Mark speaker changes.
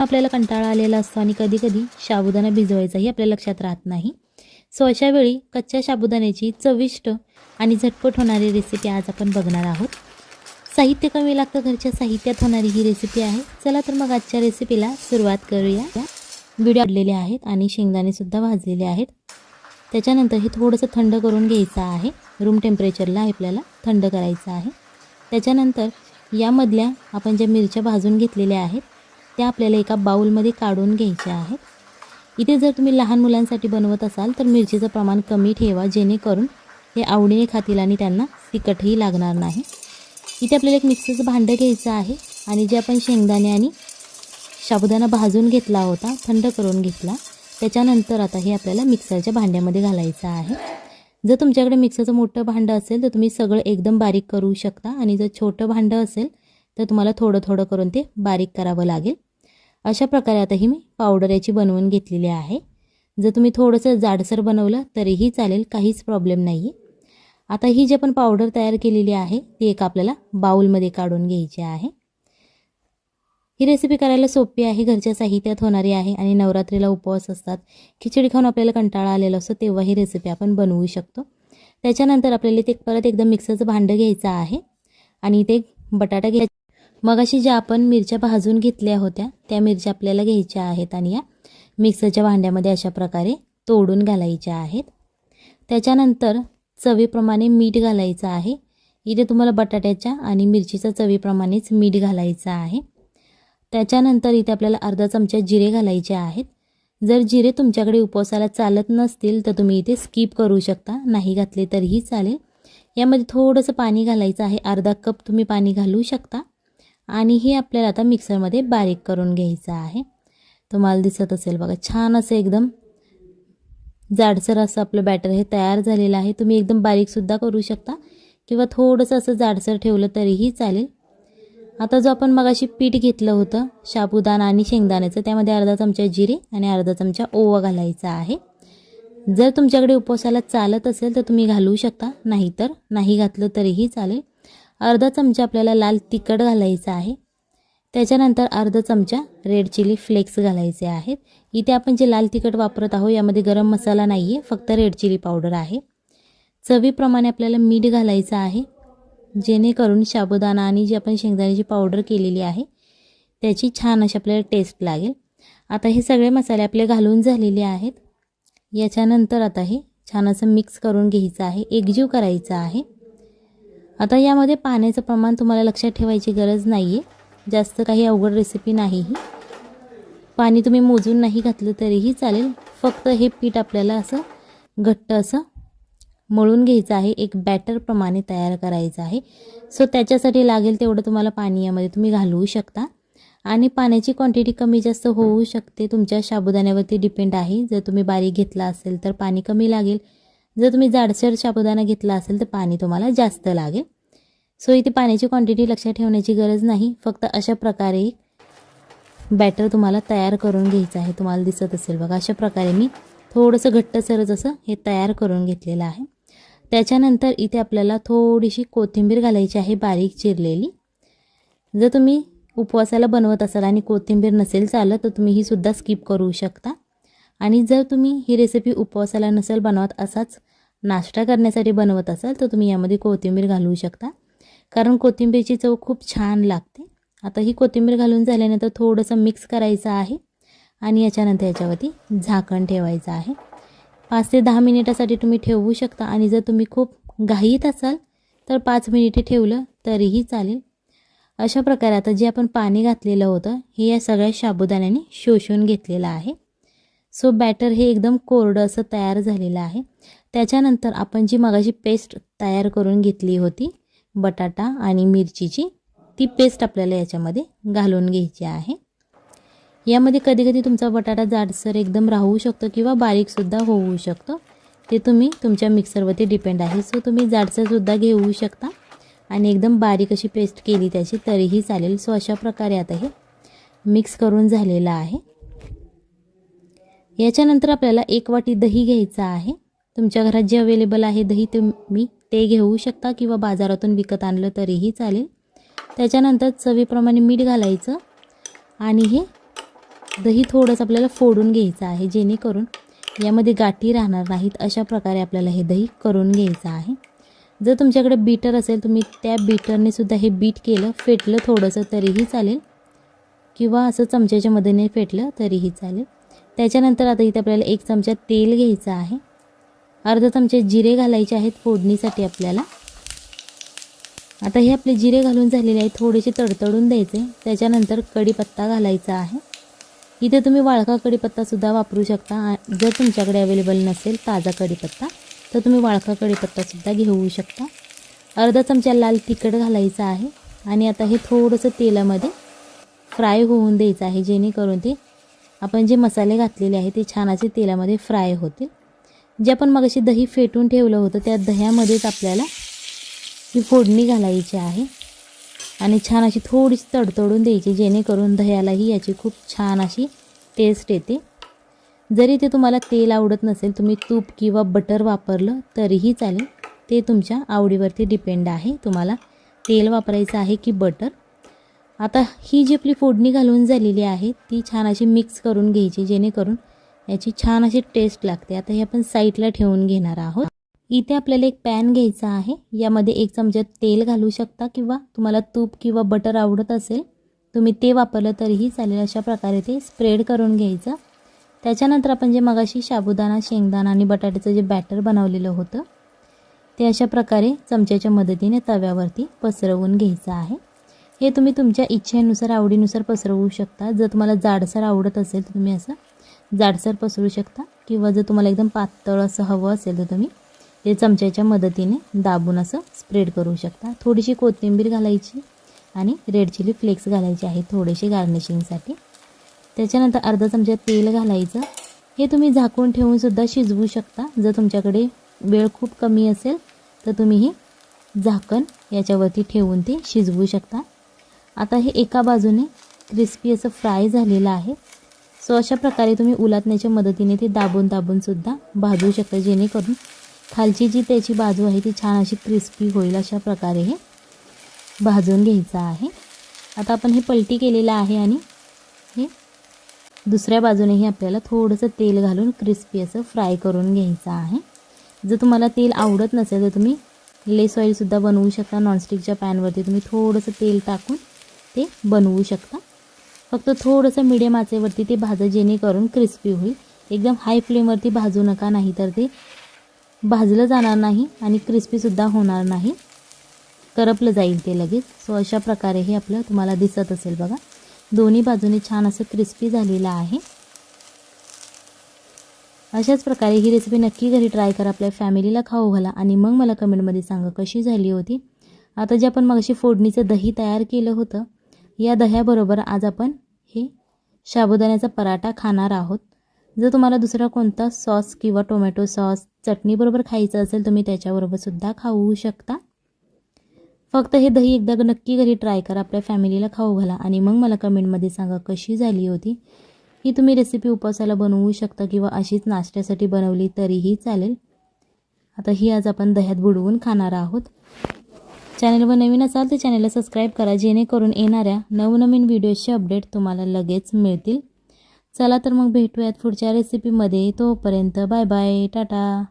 Speaker 1: आपल्याला कंटाळा आलेला असतो आणि कधी कधी साबुदाणा भिजवायचाही आपल्या लक्षात राहत नाही. सो अशा वेळी कच्च्या साबुदाण्याची चविष्ट आणि झटपट होणारी रेसिपी आज आपण बघणार आहोत. साहित्य कमी लागतं घरच्या साहित्यात होणारी ही रेसिपी आहे. चला तर मग आजच्या रेसिपीला सुरुवात करूया. व्हिडिओ आडलेले आहेत आणि शेंगदाणेसुद्धा भाजलेले आहेत. त्याच्यानंतर हे थोडंसं थंड करून घ्यायचं आहे. रूम टेम्परेचरला आपल्याला थंड करायचं आहे. त्याच्यानंतर यामधल्या आपण ज्या मिरच्या भाजून घेतलेल्या आहेत त्या आपल्याला एका बाऊलमध्ये काढून घ्यायच्या आहेत. इथे जर तुम्ही लहान मुलांसाठी बनवत असाल तर मिरचीचं प्रमाण कमी ठेवा जेणेकरून हे आवडीने खातील आणि त्यांना तिखटही लागणार नाही. इथे आपल्याला एक मिक्सरचं भांडं घ्यायचं आहे आणि जे आपण शेंगदाणे आणि साबुदाणा भाजून घेतला होता थंड करून घेतला त्याच्यानंतर आता हे आपल्याला मिक्सरच्या भांड्यामध्ये घालायचं आहे. जर तुमच्याकडे मिक्सरचं मोठं भांडं असेल तर तुम्ही सगळं एकदम बारीक करू शकता आणि जर छोटं भांडं असेल तर तुम्हाला थोडं थोडं करून ते बारीक करावं लागेल. अशा प्रकारे आता ही मी पावडर याची बनवून घेतलेली आहे. जर तुम्ही थोडंसं जाडसर बनवलं तरीही चालेल काहीच प्रॉब्लेम नाही आहे आता ही जी आपण पावडर तयार केलेली आहे ती एक आपल्याला बाऊलमध्ये काढून घ्यायची आहे. ही रेसिपी करायला सोपी आहे घरच्या साहित्यात होणारी आहे आणि नवरात्रीला उपवास असतात. खिचडी खाऊन आपल्याला कंटाळा आलेला असतो तेव्हा ही रेसिपी आपण बनवू शकतो. त्याच्यानंतर आपल्याला ते परत एकदम मिक्सरचं भांडं घ्यायचं आहे आणि ते बटाटा घ्यायचं मग अशी ज्या आपण मिरच्या भाजून घेतल्या होत्या त्या मिरच्या आपल्याला घ्यायच्या आहेत आणि या मिक्सरच्या भांड्यामध्ये अशा प्रकारे तोडून घालायच्या आहेत. त्याच्यानंतर चवीप्रमाणे मीठ घालायचं आहे. इथे तुम्हाला बटाट्याच्या आणि मिरचीच्या चवीप्रमाणेच मीठ घालायचं आहे. त्याच्यानंतर इथे आपल्याला अर्धा चमचा जिरे घालायचे आहेत. जर जिरे तुमच्याकडे उपवासाला चालत नसतील तर तुम्ही इथे स्किप करू शकता. नाही घातले तरीही चालेल. यामध्ये थोडंसं पाणी घालायचं आहे. अर्धा कप तुम्ही पाणी घालू शकता. आणि हे आपल्याला आता मिक्सरमध्ये बारीक करून घ्यायचं आहे. तुम्हाला दिसत असेल बघा छान असं एकदम जाडसर असं आपलं बॅटर हे तयार झालेलं आहे. तुम्ही एकदम बारीकसुद्धा करू शकता किंवा थोडंसं असं जाडसर ठेवलं तरीही चालेल. आता जो आपण मगाशी पीठ घेतलं होतं साबुदाणा आणि शेंगदाण्याचं त्यामध्ये अर्धा चमचा जिरे आणि अर्धा चमचा ओवा घालायचा आहे. जर तुमच्याकडे उपवासाला चालत असेल तर तुम्ही घालू शकता नाहीतर नाही घातलं तरीही चालेल. अर्धा चमचा आपल्याला लाल तिखट घालायचं आहे. त्याच्यानंतर अर्धा चमचा रेड चिली फ्लेक्स घालायचे आहेत. इथे आपण जे लाल तिखट वापरत आहोत यामध्ये गरम मसाला नाही आहे फक्त रेड चिली पावडर आहे. चवीप्रमाणे आपल्याला मीठ घालायचं आहे. जेणेकरून साबुदाणा आणि जी आपण शेंगदाण्याची पावडर केलेली आहे त्याची छान अशी आपल्याला टेस्ट लागेल. आता हे सगळे मसाले आपले घालून झालेले आहेत. याच्यानंतर आता हे छान असं मिक्स करून घ्यायचं आहे. एकजीव करायचं आहे. आता यामध्ये पाण्याचं प्रमाण तुम्हाला लक्षात ठेवायची गरज नाही आहे जास्त काही अवघड रेसिपी नाही ही पाणी तुम्ही मोजून नाही घातलं तरीही चालेल. फक्त हे पीठ आपल्याला असं घट्ट असं मळून घ्यायचं आहे. एक बॅटरप्रमाणे तयार करायचं आहे. सो त्याच्यासाठी लागेल तेवढं तुम्हाला पाणी यामध्ये तुम्ही घालवू शकता. आणि पाण्याची क्वांटिटी कमी जास्त होऊ शकते. तुमच्या साबुदाण्यावरती डिपेंड आहे. जर तुम्ही बारीक घेतला असेल तर पाणी कमी लागेल. जर तुम्ही जाडसर साबुदाणा घेतला असेल तर पाणी तुम्हाला जास्त लागेल. सो इथे पाण्याची क्वांटिटी लक्षात ठेवण्याची गरज नाही. फक्त अशा प्रकारे बॅटर तुम्हाला तयार करून घ्यायचं आहे. तुम्हाला दिसत असेल बघा अशा प्रकारे मी थोडंसं घट्टसरच असं हे तयार करून घेतलेलं आहे. त्याच्यानंतर इथे आपल्याला थोडीशी कोथिंबीर घालायची आहे बारीक चिरलेली. जर तुम्ही उपवासाला बनवत असाल आणि कोथिंबीर नसेल चालत तर तुम्ही ही सुद्धा स्किप करू शकता. आणि जर तुम्ही ही रेसिपी उपवासाला नसेल बनवत असाच नाश्ता करण्यासाठी बनवत असाल तर तुम्ही यामध्ये कोथिंबीर घालवू शकता. कारण कोथिंबीरची चव खूप छान लागते. आता ही कोथिंबीर घालून झाल्यानंतर थोडंसं मिक्स करायचं आहे. आणि याच्यानंतर याच्यावरती झाकण ठेवायचं आहे. पाच ते दहा मिनिटासाठी तुम्ही ठेवू शकता. आणि जर तुम्ही खूप घाईत असाल तर पाच मिनिटे ठेवलं तरीही चालेल. अशा प्रकारे आता जे आपण पाणी घातलेलं होतं हे या सगळ्या साबुदाण्याने शोषून घेतलेलं आहे. सो बॅटर हे एकदम कोरडं असं तयार झालेलं आहे. त्याच्यानंतर आपण जी मगाशी पेस्ट तयार करून घेतली होती बटाटा आणि मिरचीची ती पेस्ट आपल्याला याच्यामध्ये घालून घ्यायची आहे. यामध्ये कधी कधी तुमचा बटाटा जाडसर एकदम राहू शकतो किंवा बारीकसुद्धा होऊ शकतो. ते तुम्ही तुमच्या मिक्सरवरती डिपेंड आहे. सो तुम्ही जाडसरसुद्धा घेऊ शकता आणि एकदम बारीक अशी पेस्ट केली त्याची तरीही चालेल. सो अशा प्रकारे आता हे मिक्स करून झालेलं आहे. याच्यानंतर आपल्याला एक वाटी दही घ्यायचं आहे. तुमच्या घरात जे अवेलेबल आहे दही तुम्ही ते घेऊ शकता किंवा बाजारातून विकत आणलं तरीही चालेल. त्याच्यानंतर चवीप्रमाणे मीठ घालायचं आणि हे दही थोडंसं आपल्याला फोडून घ्यायचं आहे जेणेकरून यामध्ये गाठी राहणार नाहीत. अशा प्रकारे आपल्याला हे दही करून घ्यायचं आहे. जर तुमच्याकडे बीटर असेल तुम्ही त्या बीटरने सुद्धा हे बीट केलं फेटलं थोडंसं तरीही चालेल. किंवा असं चमच्याच्या मदतीने फेटलं तरीही चालेल. त्याच्यानंतर आता इथे आपल्याला एक चमचा तेल घ्यायचं आहे. अर्धा चमचे जिरे घालायचे आहेत फोडणीसाठी आपल्याला. आता हे आपले जिरे घालून झालेले आहेत थोडेसे तडतडून द्यायचे. त्याच्यानंतर कढीपत्ता घालायचा आहे. इथे तुम्ही वाळका कढीपत्तासुद्धा वापरू शकता. जर तुमच्याकडे अवेलेबल नसेल ताजा कढीपत्ता तर तुम्ही वाळका कढीपत्तासुद्धा घेऊ शकता. अर्धा चमचा लाल तिखट घालायचं आहे. आणि आता हे थोडंसं तेलामध्ये फ्राय होऊन द्यायचं आहे जेणेकरून ते आपण जे मसाले घातलेले आहे ते छान असे तेलामध्ये फ्राय होतील. जे आपण मगाशी दही फेटून ठेवलं होतं त्या दह्यामध्येच आपल्याला ही फोडणी घालायची आहे. आणि छान अशी थोडीशी तडतडून द्यायची जेणेकरून दह्यालाही याची खूप छान अशी टेस्ट येते. जरी ते तुम्हाला तेल आवडत नसेल तुम्ही तूप किंवा बटर वापरलं तरीही चालेल. ते तुमच्या आवडीवरती डिपेंड आहे. तुम्हाला तेल वापरायचं आहे की बटर आता ही जी आपली फोडणी घालून झालेली आहे ती छान अशी मिक्स करून घ्यायची जेणेकरून याची छान अशी टेस्ट लागते. आता हे आपण साईडला ठेवून घेणार आहोत. इथे आपल्याला एक पॅन घ्यायचा आहे. यामध्ये एक चमचा तेल घालू शकता किंवा तुम्हाला तूप किंवा बटर आवडत असेल तुम्ही ते वापरलं तरीही चालेल. अशा प्रकारे ते स्प्रेड करून घ्यायचं. त्याच्यानंतर आपण जे मगाशी साबुदाणा शेंगदाणा आणि बटाट्याचं जे बॅटर बनवलेलं होतं ते अशा प्रकारे चमच्याच्या मदतीने तव्यावरती पसरवून घ्यायचं आहे. हे तुम्ही तुमच्या इच्छेनुसार आवडीनुसार पसरवू शकता. जर तुम्हाला जाडसर आवडत असेल तर तुम्ही असं जाडसर पसरू शकता. किंवा जर तुम्हाला एकदम पातळ असं हवं असेल तर तुम्ही ते चमच्याच्या मदतीने दाबून असं स्प्रेड करू शकता. थोडीशी कोथिंबीर घालायची आणि रेड चिली फ्लेक्स घालायचे आहे थोडेसे गार्निशिंगसाठी त्याच्यानंतर अर्धा चमचा तेल घालायचं. हे तुम्ही झाकून ठेवून सुद्धा शिजवू शकता. जर तुमच्याकडे वेळ खूप कमी असेल तर तुम्ही हे झाकण याच्यावरती ठेवून ते शिजवू शकता. आता हे एका बाजूने क्रिस्पी असं फ्राय झालेलं आहे. सो अशा प्रकारे तुम्ही उलाटण्याच्या मदतीने ते दाबून दाबूनसुद्धा भाजू शकता जेणेकरून खालची जी त्याची बाजू आहे ती छान अशी क्रिस्पी होईल अशा प्रकारे हे भाजून घ्यायचं आहे. आता आपण हे पलटी केलेलं आहे आणि हे दुसऱ्या बाजूनेही आपल्याला थोडंसं तेल घालून क्रिस्पी असं फ्राय करून घ्यायचं आहे. जर तुम्हाला तेल आवडत नसेल तर तुम्ही लेस ऑईलसुद्धा बनवू शकता. नॉनस्टिकच्या पॅनवरती तुम्ही थोडंसं तेल टाकून ते बनवू शकता. फक्त थोडंसं मिडियम आचेवरती ते भाजं जेणेकरून क्रिस्पी होईल. एकदम हाय फ्लेमवरती भाजू नका नाही तर ते भाजलं जाणार नाही आणि क्रिस्पीसुद्धा होणार नाही. करपलं जाईल ते लगेच. सो अशा प्रकारे हे आपलं तुम्हाला दिसत असेल बघा. दोन्ही बाजूने छान असं क्रिस्पी झालेलं आहे. अशाच प्रकारे ही रेसिपी नक्की घरी ट्राय करा. आपल्या फॅमिलीला खाऊ घाला आणि मग मला कमेंटमध्ये सांगा कशी झाली होती. आता जे आपण मगाशी फोडणीचं दही तयार केलं होतं या दह्याबरोबर आज आपण हे साबुदाण्याचा पराठा खाणार आहोत. जर तुम्हाला दुसरा कोणता सॉस किंवा टोमॅटो सॉस चटणीबरोबर खायचं असेल तुम्ही त्याच्याबरोबरसुद्धा खाऊ शकता. फक्त हे दही एकदा नक्की घरी ट्राय करा आपल्या फॅमिलीला खाऊ घाला आणि मग मला कमेंटमध्ये सांगा कशी झाली होती. ही तुम्ही रेसिपी उपवासाला बनवू शकता किंवा अशीच नाश्त्यासाठी बनवली तरीही चालेल. आता ही आज आपण दह्यात बुडवून खाणार आहोत. चॅनलवर नवीन असाल तर चॅनलला सबस्क्राईब करा जेणेकरून येणाऱ्या नवनवीन व्हिडिओजचे अपडेट तुम्हाला लगेच मिळतील. चला तर मग भेटूयात पुढच्या रेसिपीमध्ये तोपर्यंत बाय बाय टाटा.